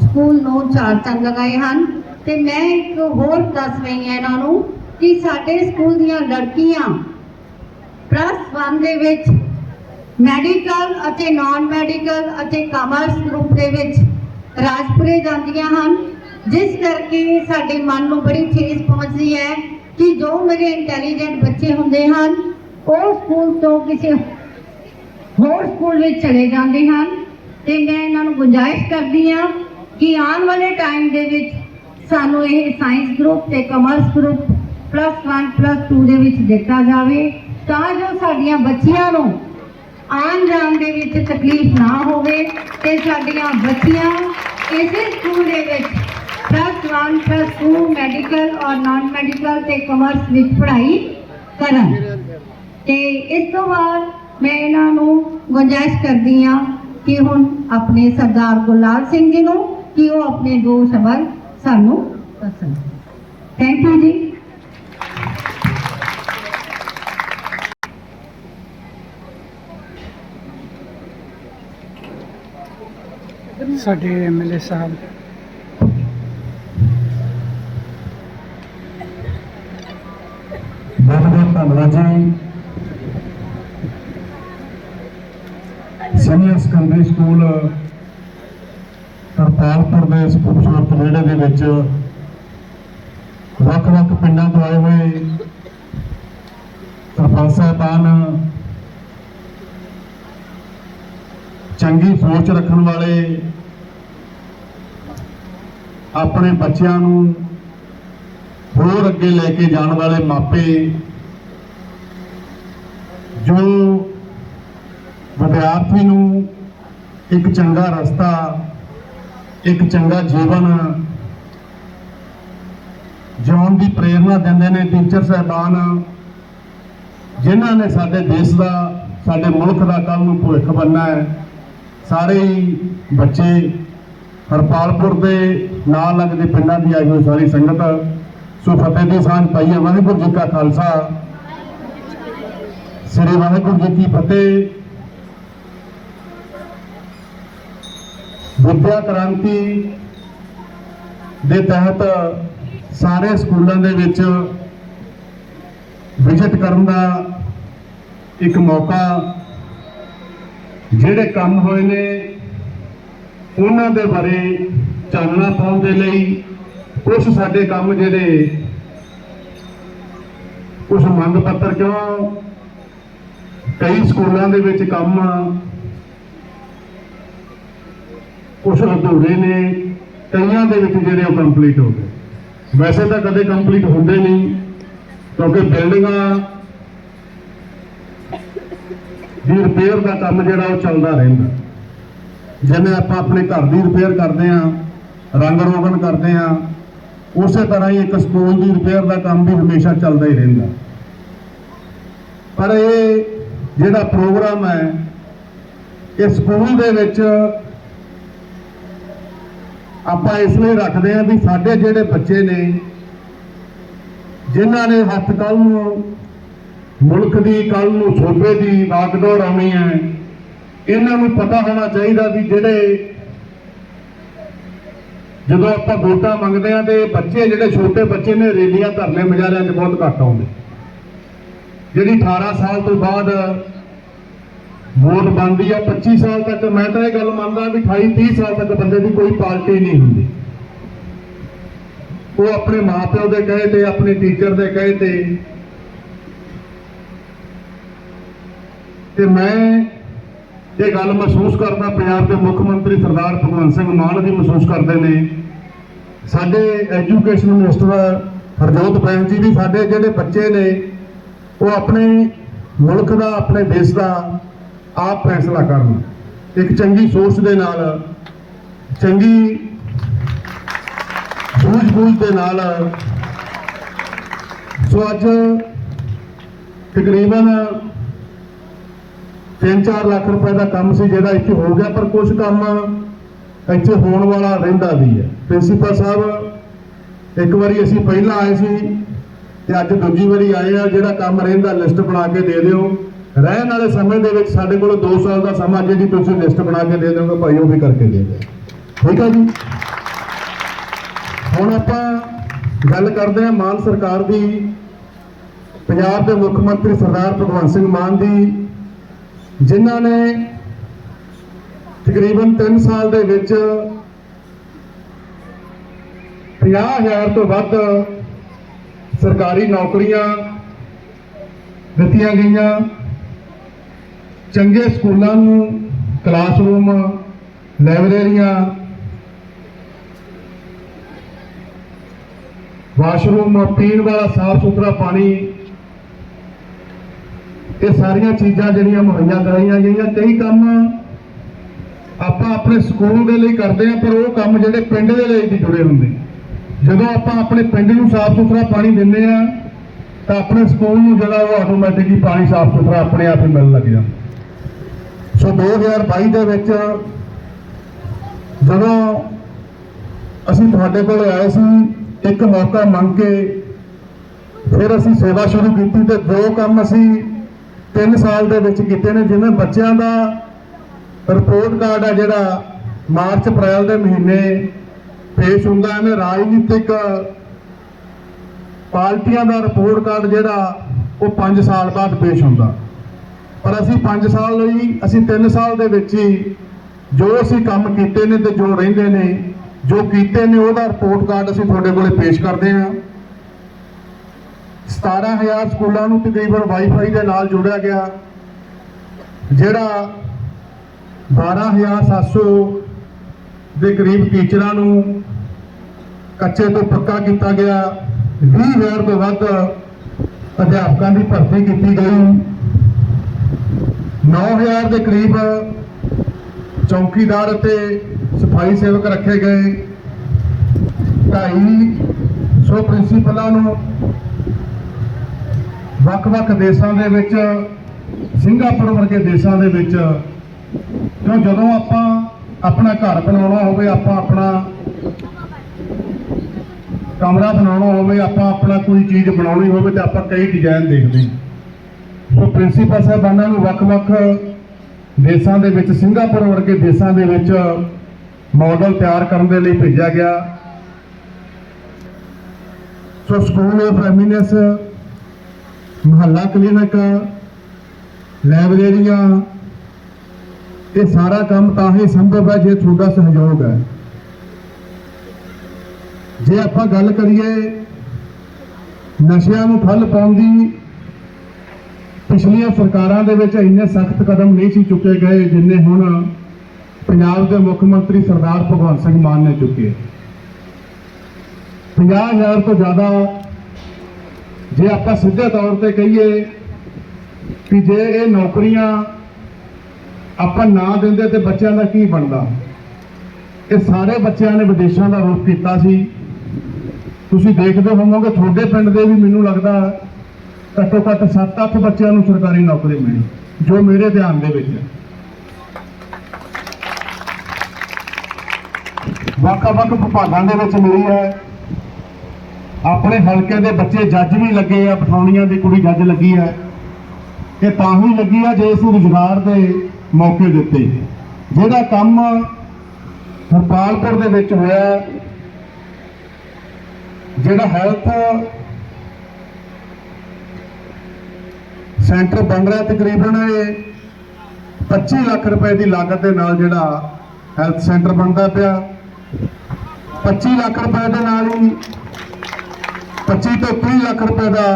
ਸਕੂਲ ਨੂੰ ਚਾਰ ਚੰਦ ਲਗਾਏ ਹਨ। ਤੇ ਮੈਂ ਇੱਕ ਹੋਰ ਦੱਸ ਰਹੀ ਹਾਂ ਇਹਨਾਂ ਨੂੰ ਕਿ ਸਾਡੇ ਸਕੂਲ ਦੀਆਂ ਲੜਕੀਆਂ ਪਲੱਸ 1 ਦੇ ਵਿੱਚ ਮੈਡੀਕਲ ਅਤੇ ਨਾਨ ਮੈਡੀਕਲ ਅਤੇ ਕਾਮਰਸ ਗਰੁੱਪ ਦੇ ਵਿੱਚ ਰਾਜਪੁਰੇ ਜਾਂਦੀਆਂ ਹਨ, ਜਿਸ ਕਰਕੇ ਸਾਡੇ ਮਨ ਨੂੰ ਬੜੀ ਠੇਸ ਪਹੁੰਚਦੀ ਹੈ ਕਿ ਜੋ ਮੇਰੇ ਇੰਟੈਲੀਜੈਂਟ ਬੱਚੇ ਹੁੰਦੇ ਹਨ, ਉਹ ਸਕੂਲ ਤੋਂ ਕਿਸੇ ਹੋਰ ਸਕੂਲ ਵਿੱਚ ਚਲੇ ਜਾਂਦੇ ਹਨ ਤੇ ਮੈਂ ਇਹਨਾਂ ਨੂੰ ਗੁੰਜਾਇਸ਼ ਕਰਦੀ ਹਾਂ ਕਿ ਆਉਣ ਵਾਲੇ ਟਾਈਮ ਦੇ ਵਿੱਚ ਸਾਨੂੰ ਇਹ ਸਾਇੰਸ ਗਰੁੱਪ ਤੇ ਕਮਰਸ ਗਰੁੱਪ ਪਲੱਸ 1 ਪਲੱਸ 2 ਦੇ ਵਿੱਚ ਦਿੱਤਾ ਜਾਵੇ ਤਾਂ ਜੋ ਸਾਡੀਆਂ ਬੱਚੀਆਂ ਨੂੰ ਆਉਣ ਜਾਣ ਦੇ ਵਿੱਚ ਤਕਲੀਫ ਨਾ ਹੋਵੇ ਤੇ ਸਾਡੀਆਂ ਬੱਚੀਆਂ ਇਸੇ ਸਕੂਲ ਦੇ ਵਿੱਚ ਪਲੱਸ 1 ਪਲੱਸ 2 ਮੈਡੀਕਲ ਔਰ ਨਾਨ ਮੈਡੀਕਲ ਤੇ ਕਮਰਸ ਵਿੱਚ ਪੜ੍ਹਾਈ ਕਰਨ। ਤੇ ਇਸ ਤੋਂ ਬਾਅਦ ਮੈਂ ਇਹਨਾਂ ਨੂੰ ਗੁੰਜਾਇਸ਼ ਕਰਦੀ ਹਾਂ ਕਿ ਹੁਣ ਆਪਣੇ ਸਰਦਾਰ ਗੁਰਲਾਲ ਸਿੰਘ ਜੀ ਨੂੰ ਕਿ ਉਹ ਆਪਣੇ ਦੋ ਸ਼ਬਦ ਸਾਨੂੰ ਦੱਸਣ। ਥੈਂਕ ਯੂ ਜੀ। ਸਾਡੇ ਐਮਐਲਏ ਸਾਹਿਬ। ਸਕੂਲ, ਕਰਤਾਰਪੁਰ ਦੇ ਇਸ ਖੂਬਸੂਰਤ ਵਿਹੜੇ ਦੇ ਵਿੱਚ ਵੱਖ-ਵੱਖ ਪਿੰਡਾਂ ਤੋਂ ਆਏ ਹੋਏ ਸਰਪੰਚ ਸਾਹਿਬਾਨ, ਚੰਗੀ ਸੋਚ ਰੱਖਣ ਵਾਲੇ ਆਪਣੇ ਬੱਚਿਆਂ ਨੂੰ ਹੋਰ ਅੱਗੇ ਲੈ ਕੇ ਜਾਣ ਵਾਲੇ ਮਾਪੇ ਜੋ ਵਿਦਿਆਰਥੀ ਨੂੰ ਇੱਕ ਚੰਗਾ ਰਸਤਾ, ਇੱਕ ਚੰਗਾ ਜੀਵਨ ਜਿਉਣ ਦੀ ਪ੍ਰੇਰਣਾ ਦਿੰਦੇ ਨੇ ਟੀਚਰ ਸਹਿਬਾਨ, ਜਿਨ੍ਹਾਂ ਨੇ ਸਾਡੇ ਦੇਸ਼ ਦਾ, ਸਾਡੇ ਮੁਲਕ ਦਾ ਕੱਲ ਨੂੰ ਭਵਿੱਖ ਬਣਨਾ ਹੈ। ਸਾਰੇ ਹੀ ਬੱਚੇ ਹਰਪਾਲਪੁਰ ਦੇ ਨਾਲ ਲੱਗਦੇ ਪਿੰਡਾਂ ਦੀ ਆਈ ਹੋਈ ਸਾਰੀ ਸੰਗਤ, ਸੋ ਫਤਿਹ ਦੀ ਸਾਂਝ ਪਾਈਏ। ਵਾਹਿਗੁਰੂ ਜੀ ਕਾ ਖਾਲਸਾ। ਸ੍ਰੀ ਵਾਹਿਗੁਰੂ ਜੀ ਕੀ ਫਤਿਹ। ਵਿਦਿਆ ਕ੍ਰਾਂਤੀ ਦੇ ਤਹਿਤ ਸਾਰੇ ਸਕੂਲਾਂ ਦੇ ਵਿੱਚ ਵਿਜ਼ਿਟ ਕਰਨ ਦਾ ਇੱਕ ਮੌਕਾ, ਜਿਹੜੇ ਕੰਮ ਹੋਏ ਨੇ, ਉਹਨਾਂ ਦੇ ਬਾਰੇ ਚਾਨਣਾ ਪਾਉਣ ਦੇ ਲਈ ਕੁਝ ਸਾਡੇ ਕੰਮ ਜਿਹੜੇ ਕੁਝ ਮੰਗ ਪੱਤਰ ਕਿਉਂ, ਕਈ ਸਕੂਲਾਂ ਦੇ ਵਿੱਚ ਕੰਮ ਕੁਝ ਅਧੂਰੇ ਨੇ, ਕਈਆਂ ਦੇ ਵਿੱਚ ਜਿਹੜੇ ਉਹ ਕੰਪਲੀਟ ਹੋ ਗਏ। ਵੈਸੇ ਤਾਂ ਕਦੇ ਕੰਪਲੀਟ ਹੁੰਦੇ ਨਹੀਂ, ਕਿਉਂਕਿ ਬਿਲਡਿੰਗਾਂ ਦੀ ਰਿਪੇਅਰ ਦਾ ਕੰਮ ਜਿਹੜਾ ਉਹ ਚੱਲਦਾ ਰਹਿੰਦਾ। ਜਿਵੇਂ ਆਪਾਂ ਆਪਣੇ ਘਰ ਦੀ ਰਿਪੇਅਰ ਕਰਦੇ ਆਂ ਰੰਗ ਰੋਗਨ ਕਰਦੇ ਆਂ ਉਸੇ ਤਰ੍ਹਾਂ ਹੀ ਇੱਕ ਸਕੂਲ ਦੀ ਰਿਪੇਅਰ ਦਾ ਕੰਮ ਵੀ ਹਮੇਸ਼ਾ ਚੱਲਦਾ ਹੀ ਰਹਿੰਦਾ। ਪਰ ਇਹ ਜਿਹੜਾ ਪ੍ਰੋਗਰਾਮ ਹੈ, ਇਹ ਸਕੂਲ ਦੇ ਵਿੱਚ ਆਪਾਂ ਇਸ ਲਈ ਰੱਖਦੇ ਆਂ ਵੀ ਸਾਡੇ ਜਿਹੜੇ ਬੱਚੇ ਨੇ, ਜਿਨ੍ਹਾਂ ਨੇ ਹੱਥ ਕੱਲ ਨੂੰ ਮੁਲਕ ਦੀ ਕੱਲ ਨੂੰ ਸੋਬੇ ਦੀ ਬਾਗਡੋਰ ਆਉਣੀ ਹੈ, ਇਹਨਾਂ ਨੂੰ ਪਤਾ ਹੋਣਾ ਚਾਹੀਦਾ ਵੀ ਜਿਹੜੇ ਜਦੋਂ ਆਪਾਂ ਵੋਟਾਂ ਮੰਗਦੇ ਆ ਤੇ ਬੱਚੇ, ਜਿਹੜੇ ਛੋਟੇ ਬੱਚੇ ਨੇ, ਰੇਲੀਆਂ ਧਰਨੇ ਮਜ਼ਾਰਿਆਂ 'ਚ ਬਹੁਤ ਘੱਟ ਆਉਂਦੇ। ਜਿਹੜੀ 18 ਸਾਲ ਤੋਂ ਬਾਅਦ ਵੋਟ ਬਣਦੀ ਆ 25 ਸਾਲ ਤੱਕ ਮੈਂ ਤਾਂ ਇਹ ਗੱਲ ਮੰਨਦਾ ਵੀ 28 30 ਸਾਲ ਤੱਕ ਬੰਦੇ ਦੀ ਕੋਈ ਪਾਰਟੀ ਨਹੀਂ ਹੁੰਦੀ। ਉਹ ਆਪਣੇ ਮਾਪਿਓ ਦੇ ਕਹੇ ਤੇ, ਆਪਣੇ ਟੀਚਰ ਦੇ ਕਹੇ ਤੇ। ਤੇ ਮੈਂ ਇਹ ਗੱਲ ਮਹਿਸੂਸ ਕਰਦਾ, ਪੰਜਾਬ ਦੇ ਮੁੱਖ ਮੰਤਰੀ ਸਰਦਾਰ ਭਗਵੰਤ ਸਿੰਘ ਮਾਨ ਵੀ ਮਹਿਸੂਸ ਕਰਦੇ ਨੇ। ਸਾਡੇ ਐਜੂਕੇਸ਼ਨ ਮਿਨਿਸਟਰ ਹਰਜੋਤ ਬੈਂਸ ਜੀ ਵੀ ਸਾਡੇ ਜਿਹੜੇ ਬੱਚੇ ਨੇ, ਉਹ ਆਪਣੇ ਮੁਲਕ ਦਾ, ਆਪਣੇ ਦੇਸ਼ ਦਾ ਆਪ ਫੈਸਲਾ ਕਰਨ। ਇੱਕ ਚੰਗੀ ਸੋਚ ਦੇ ਨਾਲ, ਚੰਗੀ ਸੂਝ-ਬੂਝ ਦੇ ਨਾਲ। ਸੋ ਅੱਜ ਤਕਰੀਬਨ 3-4 ਲੱਖ ਰੁਪਏ ਦਾ ਕੰਮ ਸੀ ਜਿਹੜਾ ਇੱਥੇ ਹੋ ਗਿਆ, ਪਰ ਕੁਝ ਕੰਮ ਇੱਥੇ ਹੋਣ ਵਾਲਾ ਰਹਿੰਦਾ ਵੀ ਹੈ। ਪ੍ਰਿੰਸੀਪਲ ਸਾਹਿਬ, ਇੱਕ ਵਾਰੀ ਅਸੀਂ ਪਹਿਲਾਂ ਆਏ ਸੀ ਤੇ ਅੱਜ ਦੂਜੀ ਵਾਰੀ ਆਏ ਆ, ਜਿਹੜਾ ਕੰਮ ਰਹਿੰਦਾ, ਲਿਸਟ ਬਣਾ ਕੇ ਦੇ ਦਿਓ। ਰਹਿਣ ਵਾਲੇ ਸਮੇਂ ਦੇ ਵਿੱਚ ਸਾਡੇ ਕੋਲ 2 ਸਾਲ ਦਾ ਸਮਾਂ ਜਿਹੜੀ ਤੁਸੀਂ ਲਿਸਟ ਬਣਾ ਕੇ ਦੇ ਦਿਓਗੇ, ਭਾਈ ਉਹ ਵੀ ਕਰਕੇ ਦੇ ਦਿਓ। ਠੀਕ ਹੈ ਜੀ? ਹੁਣ ਆਪਾਂ ਗੱਲ ਕਰਦੇ ਹਾਂ ਮਾਨ ਸਰਕਾਰ ਦੀ, ਪੰਜਾਬ ਦੇ ਮੁੱਖ ਮੰਤਰੀ ਸਰਦਾਰ ਭਗਵੰਤ ਸਿੰਘ ਮਾਨ ਦੀ, ਜਿਨ੍ਹਾਂ ਨੇ ਤਕਰੀਬਨ 3 ਸਾਲ ਦੇ ਵਿੱਚ 50000 ਤੋਂ ਵੱਧ ਸਰਕਾਰੀ ਨੌਕਰੀਆਂ ਦਿੱਤੀਆਂ ਗਈਆਂ। ਚੰਗੇ ਸਕੂਲਾਂ ਨੂੰ ਕਲਾਸਰੂਮ ਲਾਇਬ੍ਰੇਰੀਆਂ ਵਾਸ਼ਰੂਮ ਪੀਣ ਵਾਲਾ ਸਾਫ਼ ਸੁਥਰਾ ਪਾਣੀ, ਇਹ ਸਾਰੀਆਂ ਚੀਜ਼ਾਂ ਜਿਹੜੀਆਂ ਮੁਹੱਈਆ ਕਰਾਈਆਂ ਗਈਆਂ। ਕਈ ਕੰਮ ਆਪਾਂ ਆਪਣੇ ਸਕੂਲ ਦੇ ਲਈ ਕਰਦੇ ਆ ਪਰ ਉਹ ਕੰਮ ਜਿਹੜੇ ਪਿੰਡ ਦੇ ਲਈ ਵੀ ਜੁੜੇ ਹੁੰਦੇ ਜਦੋਂ ਆਪਾਂ ਆਪਣੇ ਪਿੰਡ ਨੂੰ ਸਾਫ਼ ਸੁਥਰਾ ਪਾਣੀ ਦਿੰਦੇ ਆ ਤਾਂ ਆਪਣੇ ਸਕੂਲ ਨੂੰ ਜਿਹੜਾ ਉਹ ਆਟੋਮੈਟਿਕਲੀ ਪਾਣੀ ਸਾਫ਼ ਸੁਥਰਾ ਆਪਣੇ ਆਪ ਹੀ ਮਿਲਣ ਲੱਗ ਜਾਂਦਾ। ਸੋ 2022 ਦੇ ਵਿੱਚ ਜਦੋਂ ਅਸੀਂ ਤੁਹਾਡੇ ਕੋਲ ਆਏ ਸੀ, ਇੱਕ ਮੌਕਾ ਮੰਗ ਕੇ ਫਿਰ ਅਸੀਂ ਸੇਵਾ ਸ਼ੁਰੂ ਕੀਤੀ ਤੇ ਦੋ ਕੰਮ ਅਸੀਂ 3 ਸਾਲ ਦੇ ਵਿੱਚ ਕੀਤੇ ਨੇ, ਜਿਵੇਂ ਬੱਚਿਆਂ ਦਾ ਰਿਪੋਰਟ ਕਾਰਡ ਆ ਜਿਹੜਾ ਮਾਰਚ ਅਪ੍ਰੈਲ ਦੇ ਮਹੀਨੇ ਪੇਸ਼ ਹੁੰਦਾ ਹੈ ਰਾਜਨੀਤਿਕ ਪਾਰਟੀਆਂ ਦਾ ਰਿਪੋਰਟ ਕਾਰਡ ਜਿਹੜਾ ਉਹ 5 ਸਾਲ ਬਾਅਦ ਪੇਸ਼ ਹੁੰਦਾ। ਪਰ ਅਸੀਂ 5 ਸਾਲ ਲਈ, ਅਸੀਂ 3 ਸਾਲ ਦੇ ਵਿੱਚ ਹੀ ਜੋ ਅਸੀਂ ਕੰਮ ਕੀਤੇ ਨੇ ਤੇ ਜੋ ਰਹਿੰਦੇ ਨੇ, ਜੋ ਕੀਤੇ ਨੇ ਉਹਦਾ ਰਿਪੋਰਟ ਕਾਰਡ ਅਸੀਂ ਤੁਹਾਡੇ ਕੋਲੇ ਪੇਸ਼ ਕਰਦੇ ਹਾਂ। 17000 ਸਕੂਲਾਂ ਨੂੰ ਤਕਰੀਬਨ ਵਾਈਫਾਈ ਦੇ ਨਾਲ ਜੋੜਿਆ ਗਿਆ, ਜਿਹੜਾ 12700 ਦੇ ਕਰੀਬ ਟੀਚਰਾਂ ਨੂੰ ਕੱਚੇ ਤੋਂ ਪੱਕਾ ਕੀਤਾ ਗਿਆ 20000 ਤੋਂ ਵੱਧ ਅਧਿਆਪਕਾਂ ਦੀ ਭਰਤੀ ਕੀਤੀ ਗਈ। 9000 ਦੇ ਕਰੀਬ ਚੌਕੀਦਾਰ ਅਤੇ ਸਫ਼ਾਈ ਸੇਵਕ ਰੱਖੇ ਗਏ। 250 ਪ੍ਰਿੰਸੀਪਲਾਂ ਨੂੰ ਵੱਖ-ਵੱਖ ਦੇਸ਼ਾਂ ਦੇ ਵਿੱਚ, ਸਿੰਗਾਪੁਰ ਵਰਗੇ ਦੇਸ਼ਾਂ ਦੇ ਵਿੱਚ, ਕਿਉਂ ਜਦੋਂ ਆਪਾਂ ਆਪਣਾ ਘਰ ਬਣਾਉਣਾ ਹੋਵੇ, ਆਪਾਂ ਆਪਣਾ ਕਮਰਾ ਬਣਾਉਣਾ ਹੋਵੇ, ਆਪਾਂ ਆਪਣਾ ਕੋਈ ਚੀਜ਼ ਬਣਾਉਣੀ ਹੋਵੇ, ਤੇ ਆਪਾਂ ਕਈ ਡਿਜ਼ਾਈਨ ਦੇਖਦੇ ਹਾਂ। ਸੋ ਪ੍ਰਿੰਸੀਪਲ ਸਾਹਿਬਾਨਾਂ ਨੂੰ ਵੱਖ-ਵੱਖ ਦੇਸ਼ਾਂ ਦੇ ਵਿੱਚ, ਸਿੰਗਾਪੁਰ ਵਰਗੇ ਦੇਸ਼ਾਂ ਦੇ ਵਿੱਚ ਮਾਡਲ ਤਿਆਰ ਕਰਨ ਦੇ ਲਈ ਭੇਜਿਆ ਗਿਆ। So school of eminence Mohalla clinic, ਲਾਇਬ੍ਰੇਰੀਆਂ, ਇਹ ਸਾਰਾ ਕੰਮ ਤਾਂ ਹੀ ਸੰਭਵ ਹੈ ਜੇ ਤੁਹਾਡਾ ਸਹਿਯੋਗ ਹੈ। ਜੇ ਆਪਾਂ ਗੱਲ ਕਰੀਏ ਨਸ਼ਿਆਂ ਨੂੰ ਠੱਲ ਪਾਉਣ ਦੀ ਪਿਛਲੀਆਂ ਸਰਕਾਰਾਂ ਦੇ ਵਿੱਚ ਇੰਨੇ ਸਖਤ ਕਦਮ ਨਹੀਂ ਸੀ ਚੁੱਕੇ ਗਏ ਜਿੰਨੇ ਹੁਣ ਪੰਜਾਬ ਦੇ ਮੁੱਖ ਮੰਤਰੀ ਸਰਦਾਰ ਭਗਵੰਤ ਸਿੰਘ ਮਾਨ ਨੇ ਚੁੱਕੇ 50000 ਤੋਂ ਜ਼ਿਆਦਾ ਜੇ ਆਪਾਂ ਸਿੱਧੇ ਤੌਰ ਤੇ ਕਹੀਏ ਕਿ ਜੇ ਇਹ ਨੌਕਰੀਆਂ ਆਪਾਂ ਨਾ ਦਿੰਦੇ ਤੇ ਬੱਚਿਆਂ ਦਾ ਕੀ ਬਣਦਾ? ਇਹ ਸਾਰੇ ਬੱਚਿਆਂ ਨੇ ਵਿਦੇਸ਼ਾਂ ਦਾ ਰੁਖ ਕੀਤਾ ਸੀ। ਤੁਸੀਂ ਦੇਖਦੇ ਹੋਵੋਗੇ, ਤੁਹਾਡੇ ਪਿੰਡ ਦੇ ਵੀ ਮੈਨੂੰ ਲੱਗਦਾ ਘੱਟੋ ਘੱਟ 7-8 ਬੱਚਿਆਂ ਨੂੰ ਸਰਕਾਰੀ ਨੌਕਰੀ ਮਿਲੀ, ਜੋ ਮੇਰੇ ਧਿਆਨ ਦੇ ਵਿੱਚ ਹੈ। ਵੱਖ-ਵੱਖ ਵਿਭਾਗਾਂ ਦੇ ਵਿੱਚ ਮਿਲੀ ਹੈ। ਆਪਣੇ ਹਲਕੇ ਦੇ ਬੱਚੇ ਜੱਜ ਵੀ ਲੱਗੇ ਆ ਪਠਾਉਣੀਆਂ ਦੀ ਕੁੜੀ ਜੱਜ ਲੱਗੀ ਹੈ। ਇਹ ਤਾਂ ਹੀ ਲੱਗੀ ਆ ਜੇ ਇਸ ਨੂੰ ਰੁਜ਼ਗਾਰ ਦੇ ਮੌਕੇ ਦਿੱਤੇ ਜਿਹੜਾ ਕੰਮ ਹਰਪਾਲਪੁਰ ਦੇ ਵਿੱਚ ਹੋਇਆ, ਜਿਹੜਾ ਹੈਲਥ ਸੈਂਟਰ ਬਣ ਰਿਹਾ ਤਕਰੀਬਨ ਇਹ 25 ਲੱਖ ਰੁਪਏ ਦੀ ਲਾਗਤ ਦੇ ਨਾਲ ਜਿਹੜਾ ਹੈਲਥ ਸੈਂਟਰ ਬਣਦਾ ਪਿਆ। 25 ਲੱਖ ਰੁਪਏ ਦੇ ਨਾਲ ਹੀ 25 ਤੋਂ 30 ਲੱਖ ਰੁਪਏ ਦਾ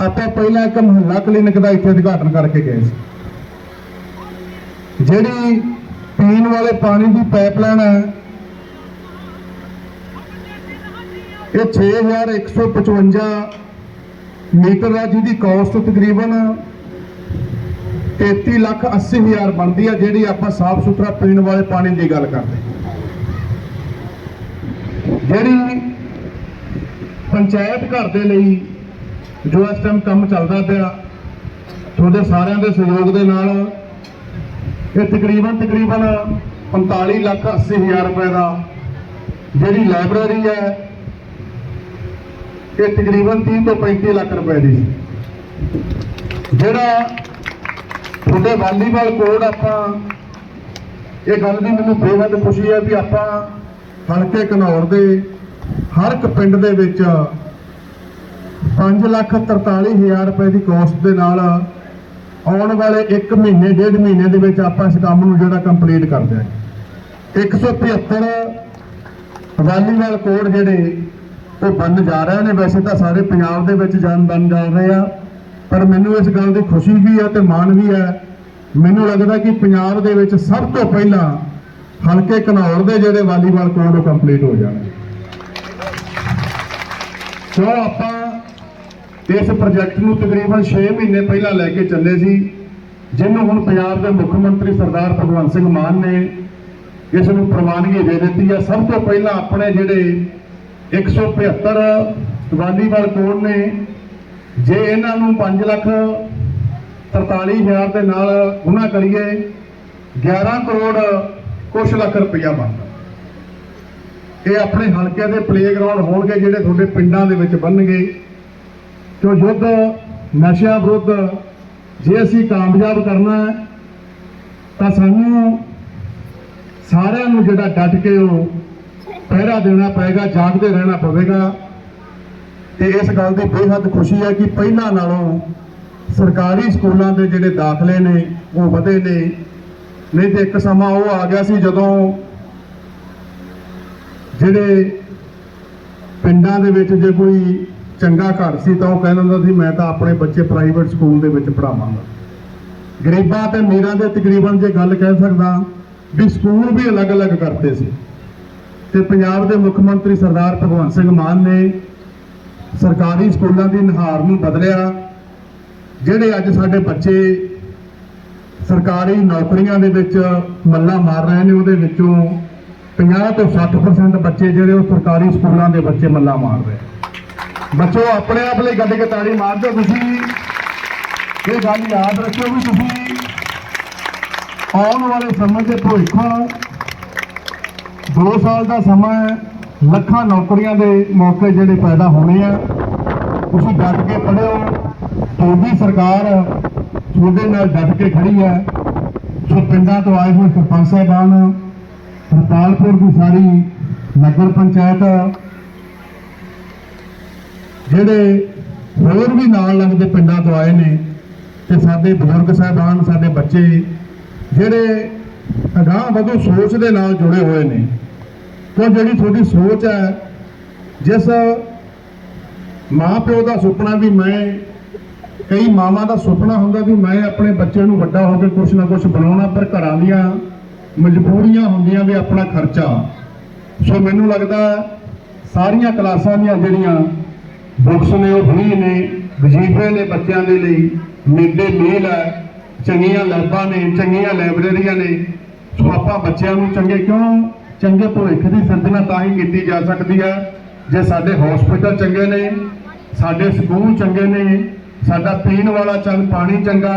ਆਪਾਂ ਪਹਿਲਾਂ ਇੱਕ ਮੁਹੱਲਾ ਕਲੀਨਿਕ ਦਾ ਇੱਥੇ ਉਦਘਾਟਨ ਕਰਕੇ ਗਏ ਸੀ। ਜਿਹੜੀ ਪੀਣ ਵਾਲੇ ਪਾਣੀ ਦੀ ਪਾਈਪਲਾਈਨ ਹੈ, ਇਹ 6155 ਮੀਟਰ ਹੈ ਜਿਹਦੀ ਕਾਸਟ ਤਕਰੀਬਨ 33 ਲੱਖ 80 ਹਜ਼ਾਰ ਬਣਦੀ ਹੈ, ਜਿਹੜੀ ਆਪਾਂ ਸਾਫ਼ ਸੁਥਰਾ ਪੀਣ ਵਾਲੇ ਪਾਣੀ ਦੀ ਗੱਲ ਕਰਦੇ ਜਿਹੜੀ ਪੰਚਾਇਤ ਘਰ ਦੇ ਲਈ ਜੋ ਇਸ ਟਾਈਮ ਕੰਮ ਚੱਲਦਾ ਪਿਆ, ਤੁਹਾਡੇ ਸਾਰਿਆਂ ਦੇ ਸਹਿਯੋਗ ਦੇ ਨਾਲ ਇਹ ਤਕਰੀਬਨ ਤਕਰੀਬਨ 45 ਲੱਖ 80 ਹਜ਼ਾਰ ਰੁਪਏ ਦਾ ਜਿਹੜੀ ਲਾਇਬ੍ਰੇਰੀ ਹੈ ਇਹ ਤਕਰੀਬਨ 30 ਤੋਂ 35 ਲੱਖ ਰੁਪਏ ਦੀ ਸੀ। ਜਿਹੜਾ ਤੁਹਾਡੇ ਵਾਲੀਬਾਲ ਕੋਡ ਆਪਾਂ, ਇਹ ਗੱਲ ਦੀ ਮੈਨੂੰ ਬੇਹੱਦ ਖੁਸ਼ੀ ਹੈ ਵੀ ਆਪਾਂ ਹਲਕੇ ਘਨੌਰ ਦੇ ਹਰ ਇੱਕ ਪਿੰਡ ਦੇ ਵਿੱਚ 5 ਲੱਖ 43 ਹਜ਼ਾਰ ਰੁਪਏ ਦੀ ਕੋਸਟ ਦੇ ਨਾਲ ਆਉਣ ਵਾਲੇ 1 ਮਹੀਨੇ, ਡੇਢ ਮਹੀਨੇ ਦੇ ਵਿੱਚ ਆਪਾਂ ਇਸ ਕੰਮ ਨੂੰ ਜਿਹੜਾ ਕੰਪਲੀਟ ਕਰ ਦਿਆਂਗੇ 175 ਵਾਲੀਬਾਲ ਕੋਡ ਜਿਹੜੇ ਉਹ ਬਣ ਜਾ ਰਹੇ ਨੇ। ਵੈਸੇ ਤਾਂ ਸਾਰੇ ਪੰਜਾਬ ਦੇ ਵਿੱਚ ਜਾਣ ਬਣ ਜਾ ਰਹੇ ਆ। ਪਰ ਮੈਨੂੰ ਇਸ ਗੱਲ ਦੀ ਖੁਸ਼ੀ ਵੀ ਹੈ ਤੇ ਮਾਣ ਵੀ ਹੈ ਮੈਨੂੰ ਲੱਗਦਾ ਕਿ ਪੰਜਾਬ ਦੇ ਵਿੱਚ ਸਭ ਤੋਂ ਪਹਿਲਾਂ ਹਲਕੇ ਘਨੌਰ ਦੇ ਜਿਹੜੇ ਵਾਲੀਬਾਲ ਕੋਡ ਉਹ ਕੰਪਲੀਟ ਹੋ ਜਾਣਗੇ। ਸੋ ਆਪਾਂ ਇਸ ਪ੍ਰੋਜੈਕਟ ਨੂੰ ਤਕਰੀਬਨ 6 ਮਹੀਨੇ ਪਹਿਲਾਂ ਲੈ ਕੇ ਚੱਲੇ ਸੀ, ਜਿਹਨੂੰ ਹੁਣ ਪੰਜਾਬ ਦੇ ਮੁੱਖ ਮੰਤਰੀ ਸਰਦਾਰ ਭਗਵੰਤ ਸਿੰਘ ਮਾਨ ਨੇ ਇਸ ਨੂੰ ਪ੍ਰਵਾਨਗੀ ਦੇ ਦਿੱਤੀ ਹੈ ਸਭ ਤੋਂ ਪਹਿਲਾਂ ਆਪਣੇ ਜਿਹੜੇ 175 ਵਾਲੀਬਾਲ ਕੋਡ ਨੇ? ਜੇ ਇਹਨਾਂ ਨੂੰ 5 ਲੱਖ 43000 ਦੇ ਨਾਲ ਗੁਣਾ ਕਰੀਏ 11 ਕਰੋੜ ਕੁਛ ਲੱਖ ਰੁਪਇਆ ਬਣਦਾ। ਇਹ ਆਪਣੇ ਹਲਕੇ ਦੇ ਪਲੇਗਰਾਉਂਡ ਹੋਣਗੇ ਜਿਹੜੇ ਤੁਹਾਡੇ ਪਿੰਡਾਂ ਦੇ ਵਿੱਚ ਬਣਨਗੇ। ਕਿਉਂ ਯੁੱਧ, ਨਸ਼ਿਆਂ ਵਿਰੁੱਧ, ਜੇ ਅਸੀਂ ਕਾਮਯਾਬ ਕਰਨਾ ਤਾਂ ਸਾਨੂੰ ਸਾਰਿਆਂ ਨੂੰ ਜਿਹੜਾ ਡਟ ਕੇ ਉਹ ਪਹਿਰਾ ਦੇਣਾ ਪਏਗਾ, ਜਾਗਦੇ ਰਹਿਣਾ ਪਵੇਗਾ। ਤੇ ਇਸ ਗੱਲ ਦੀ ਬੇਹੱਦ ਖੁਸ਼ੀ ਹੈ ਕਿ ਪਹਿਲਾਂ ਨਾਲੋਂ ਸਰਕਾਰੀ ਸਕੂਲਾਂ ਦੇ ਜਿਹੜੇ ਦਾਖਲੇ ਨੇ, ਉਹ ਵਧੇ ਨੇ। ਨਹੀਂ ਤੇ ਇੱਕ ਸਮਾਂ ਉਹ ਆ ਗਿਆ ਸੀ ਜਦੋਂ ਜਿਹੜੇ ਪਿੰਡਾਂ ਦੇ ਵਿੱਚ ਜੇ ਕੋਈ ਚੰਗਾ ਘਰ ਸੀ ਤਾਂ ਉਹ ਕਹਿੰਦਾ ਹੁੰਦਾ ਸੀ, ਮੈਂ ਤਾਂ ਆਪਣੇ ਬੱਚੇ ਪ੍ਰਾਈਵੇਟ ਸਕੂਲ ਦੇ ਵਿੱਚ ਪੜਾਵਾਂਗਾ ਗਰੀਬਾਂ ਤੇ ਅਮੀਰਾਂ ਦੇ ਤਕਰੀਬਨ ਜੇ ਗੱਲ ਕਹਿ ਸਕਦਾ ਵੀ ਸਕੂਲ ਵੀ ਅਲੱਗ-ਅਲੱਗ ਕਰਦੇ ਸੀ। ਤੇ ਪੰਜਾਬ ਦੇ ਮੁੱਖ ਮੰਤਰੀ ਸਰਦਾਰ ਭਗਵੰਤ ਸਿੰਘ ਮਾਨ ਨੇ ਸਰਕਾਰੀ ਸਕੂਲਾਂ ਦੀ ਨਹਾਰ ਨੂੰ ਬਦਲਿਆ, ਜਿਹੜੇ ਅੱਜ ਸਾਡੇ ਬੱਚੇ ਸਰਕਾਰੀ ਨੌਕਰੀਆਂ ਦੇ ਵਿੱਚ ਮੱਲਾ ਮਾਰ ਰਹੇ ਨੇ, ਉਹਦੇ ਵਿੱਚੋਂ 50 ਤੋਂ 60% ਬੱਚੇ ਜਿਹੜੇ ਉਹ ਸਰਕਾਰੀ ਸਕੂਲਾਂ ਦੇ ਬੱਚੇ ਮੱਲਾ ਮਾਰ ਰਹੇ ਬੱਚੋ, ਆਪਣੇ ਆਪ ਲਈ ਗੱਡੀ ਕੇ ਤਾੜੀ ਮਾਰ ਦਿਓ ਤੁਸੀਂ। ਇਹ ਗੱਲ ਯਾਦ ਰੱਖਿਓ ਵੀ ਤੁਸੀਂ ਆਉਣ ਵਾਲੇ ਸਮੇਂ ਦੇ ਭਵਿੱਖ 2 ਸਾਲ ਦਾ ਸਮਾਂ ਹੈ, ਲੱਖਾਂ ਨੌਕਰੀਆਂ ਦੇ ਮੌਕੇ ਜਿਹੜੇ ਪੈਦਾ ਹੋਣੇ ਆ। ਤੁਸੀਂ ਡਟ ਕੇ ਪੜਿਓ ਤੁਹਾਡੀ ਸਰਕਾਰ ਤੁਹਾਡੇ ਨਾਲ ਡਟ ਕੇ ਖੜੀ ਹੈ। ਸੋ ਪਿੰਡਾਂ ਤੋਂ ਆਏ ਹੋਏ ਸਰਪੰਚ ਸਾਹਿਬਾਨ, ਹਰਪਾਲਪੁਰ ਦੀ ਸਾਰੀ ਨਗਰ ਪੰਚਾਇਤ, ਜਿਹੜੇ ਹੋਰ ਵੀ ਨਾਲ ਲੱਗਦੇ ਪਿੰਡਾਂ ਤੋਂ ਆਏ ਨੇ, ਤੇ ਸਾਡੇ ਬਜ਼ੁਰਗ ਸਾਹਿਬਾਨ, ਸਾਡੇ ਬੱਚੇ, ਜਿਹੜੇ ਅਗਾਂਹ ਵਧੂ ਸੋਚ ਦੇ ਨਾਲ ਜੁੜੇ ਹੋਏ ਨੇ। ਕਿਉਂ ਜਿਹੜੀ ਤੁਹਾਡੀ ਸੋਚ ਹੈ, ਜਿਸ ਮਾਂ ਪਿਓ ਦਾ ਸੁਪਨਾ ਵੀ ਮੈਂ, ਕਈ ਮਾਵਾਂ ਦਾ ਸੁਪਨਾ ਹੁੰਦਾ ਵੀ ਮੈਂ ਆਪਣੇ ਬੱਚੇ ਨੂੰ ਵੱਡਾ ਹੋ ਕੇ ਕੁਛ ਨਾ ਕੁਛ ਬਣਾਉਣਾ, ਪਰ ਘਰਾਂ ਦੀਆਂ ਮਜਬੂਰੀਆਂ ਹੁੰਦੀਆਂ ਵੀ ਆਪਣਾ ਖਰਚਾ। ਸੋ ਮੈਨੂੰ ਲੱਗਦਾ ਸਾਰੀਆਂ ਕਲਾਸਾਂ ਦੀਆਂ ਜਿਹੜੀਆਂ ਬੁੱਕਸ ਨੇ, ਉਹ ਫ੍ਰੀ ਨੇ, ਵਜ਼ੀਫੇ ਨੇ ਬੱਚਿਆਂ ਦੇ ਲਈ ਮਿਡ ਡੇ ਮੀਲ ਹੈ, ਚੰਗੀਆਂ ਲੈਬਾਂ ਨੇ, ਚੰਗੀਆਂ ਲਾਇਬ੍ਰੇਰੀਆਂ ਨੇ ਆਪਾਂ ਬੱਚਿਆਂ ਨੂੰ ਚੰਗੇ ਕਿਉਂ? ਚੰਗੇ ਭਵਿੱਖ ਦੀ ਸਿਰਜਣਾ ਤਾਂ ਹੀ ਕੀਤੀ ਜਾ ਸਕਦੀ ਹੈ। ਜੇ ਸਾਡੇ ਹਸਪੀਟਲ ਚੰਗੇ ਨੇ, ਸਾਡੇ ਸਕੂਲ ਚੰਗੇ ਨੇ, ਸਾਡਾ ਪੀਣ ਵਾਲਾ ਚੰਗ ਪਾਣੀ ਚੰਗਾ,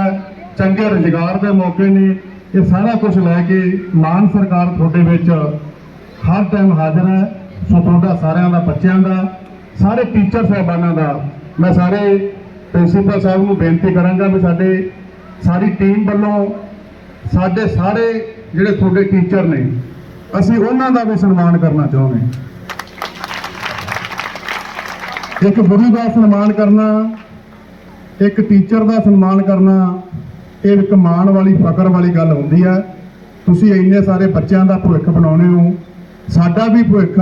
ਚੰਗੇ ਰੁਜ਼ਗਾਰ ਦੇ ਮੌਕੇ ਨੇ, ਇਹ ਸਾਰਾ ਕੁਝ ਲੈ ਕੇ ਮਾਨ ਸਰਕਾਰ ਤੁਹਾਡੇ ਵਿੱਚ ਹਰ ਟਾਈਮ ਹਾਜ਼ਰ ਹੈ। ਸੋ ਤੁਹਾਡਾ ਸਾਰਿਆਂ ਦਾ, ਬੱਚਿਆਂ ਦਾ, ਸਾਰੇ ਟੀਚਰ ਸਾਹਿਬਾਨਾਂ ਦਾ, ਮੈਂ ਸਾਰੇ ਪ੍ਰਿੰਸੀਪਲ ਸਾਹਿਬ ਨੂੰ ਬੇਨਤੀ ਕਰਾਂਗਾ ਵੀ ਸਾਡੇ ਸਾਰੀ ਟੀਮ ਵੱਲੋਂ ਸਾਡੇ ਸਾਰੇ ਜਿਹੜੇ ਤੁਹਾਡੇ ਟੀਚਰ ਨੇ, ਅਸੀਂ ਉਹਨਾਂ ਦਾ ਵੀ ਸਨਮਾਨ ਕਰਨਾ ਚਾਹੁੰਦੇ ਹਾਂ। ਇੱਕ ਗੁਰੂ ਦਾ ਸਨਮਾਨ ਕਰਨਾ, ਇੱਕ ਟੀਚਰ ਦਾ ਸਨਮਾਨ ਕਰਨਾ, ਇਹ ਇੱਕ ਮਾਣ ਵਾਲੀ ਫਕਰ ਵਾਲੀ ਗੱਲ ਹੁੰਦੀ ਹੈ। ਤੁਸੀਂ ਇੰਨੇ ਸਾਰੇ ਬੱਚਿਆਂ ਦਾ ਭਵਿੱਖ ਬਣਾਉਣੇ ਹੋ। ਸਾਡਾ ਵੀ ਭਵਿੱਖ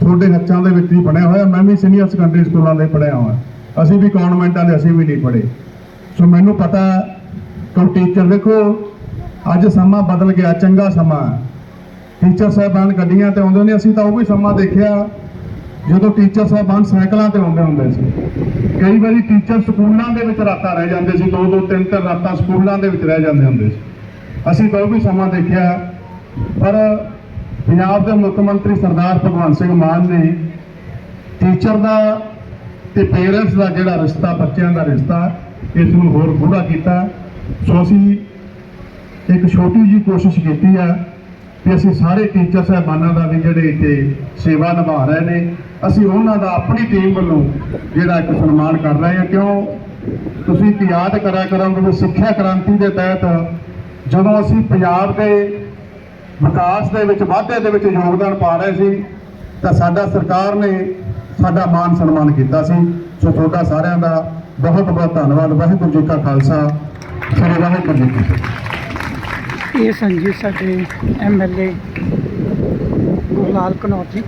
ਤੁਹਾਡੇ ਹੱਥਾਂ ਦੇ ਵਿੱਚ ਹੀ ਬਣਿਆ ਹੋਇਆ। ਮੈਂ ਵੀ ਸੀਨੀਅਰ ਸੈਕੰਡਰੀ ਸਕੂਲਾਂ ਦੇ ਪੜ੍ਹਿਆ ਹੋਇਆ। ਅਸੀਂ ਵੀ ਕਨਵੈਂਟਾਂ ਦੇ ਅਸੀਂ ਵੀ ਨਹੀਂ ਪੜ੍ਹੇ। ਸੋ ਮੈਨੂੰ ਪਤਾ ਕਿ ਟੀਚਰ ਦੇਖੋ ਅੱਜ ਸਮਾਂ ਬਦਲ ਗਿਆ, ਚੰਗਾ ਸਮਾਂ। ਟੀਚਰ ਸਾਹਿਬਾਨ ਗੱਡੀਆਂ ਤੇ ਆਉਂਦੇ ਨੇ ਅਸੀਂ ਤਾਂ ਉਹ ਵੀ ਸਮਾਂ ਦੇਖਿਆ, ਜਦੋਂ ਟੀਚਰ ਸਾਹਿਬਾਨ ਸਾਈਕਲਾਂ ਤੇ ਆਉਂਦੇ ਹੁੰਦੇ ਸੀ। ਕਈ ਵਾਰੀ ਟੀਚਰ ਸਕੂਲਾਂ ਦੇ ਵਿੱਚ ਰਾਤਾਂ ਰਹਿ ਜਾਂਦੇ ਸੀ, ਦੋ ਦੋ, ਤਿੰਨ ਤਿੰਨ ਰਾਤਾਂ ਸਕੂਲਾਂ ਦੇ ਵਿੱਚ ਰਹਿ ਜਾਂਦੇ ਹੁੰਦੇ ਸੀ। ਅਸੀਂ ਤਾਂ ਉਹ ਵੀ ਸਮਾਂ ਦੇਖਿਆ। ਪਰ ਪੰਜਾਬ ਦੇ ਮੁੱਖ ਮੰਤਰੀ ਸਰਦਾਰ ਭਗਵੰਤ ਸਿੰਘ ਮਾਨ ਨੇ ਟੀਚਰ ਦਾ ਤੇ ਪੇਰੈਂਟਸ ਦਾ ਜਿਹੜਾ ਰਿਸ਼ਤਾ, ਬੱਚਿਆਂ ਦਾ ਰਿਸ਼ਤਾ, ਇਸ ਨੂੰ ਹੋਰ ਗੂੜਾ ਕੀਤਾ। ਸੋ ਅਸੀਂ ਇੱਕ ਛੋਟੀ ਜੀ ਕੋਸ਼ਿਸ਼ ਕੀਤੀ ਹੈ ਕਿ ਅਸੀਂ ਸਾਰੇ ਟੀਚਰ ਸਾਹਿਬਾਨਾਂ ਦਾ ਵੀ ਜਿਹੜੇ ਇੱਥੇ ਸੇਵਾ ਨਿਭਾ ਰਹੇ ਨੇ, ਅਸੀਂ ਉਹਨਾਂ ਦਾ ਆਪਣੀ ਟੀਮ ਵੱਲੋਂ ਜਿਹੜਾ ਇੱਕ ਸਨਮਾਨ ਕਰ ਰਹੇ ਹਾਂ। ਕਿਉਂ? ਤੁਸੀਂ ਇੱਕ ਯਾਦ ਕਰਿਆ ਕਰਾਂਗੇ ਵੀ ਸਿੱਖਿਆ ਕ੍ਰਾਂਤੀ ਦੇ ਤਹਿਤ ਜਦੋਂ ਅਸੀਂ ਪੰਜਾਬ ਦੇ ਵਿਕਾਸ ਦੇ ਵਿੱਚ, ਵਾਧੇ ਦੇ ਵਿੱਚ ਯੋਗਦਾਨ ਪਾ ਰਹੇ ਸੀ, ਤਾਂ ਸਾਡਾ ਸਰਕਾਰ ਨੇ ਸਾਡਾ ਮਾਨ ਸਨਮਾਨ ਕੀਤਾ ਸੀ। ਸੋ ਤੁਹਾਡਾ ਸਾਰਿਆਂ ਦਾ ਬਹੁਤ ਬਹੁਤ ਧੰਨਵਾਦ। ਵਾਹਿਗੁਰੂ ਜੀ ਕਾ ਖਾਲਸਾ। ਸ੍ਰੀ ਵਾਹਿਗੁਰੂ ਜੀ ਕੀ ਫਤਿਹ। ਇਹ ਸਨ ਜੀ ਸਾਡੇ ਐਮਐਲਏ ਗੁਰਲਾਲ ਘਨੌਰ ਜੀ।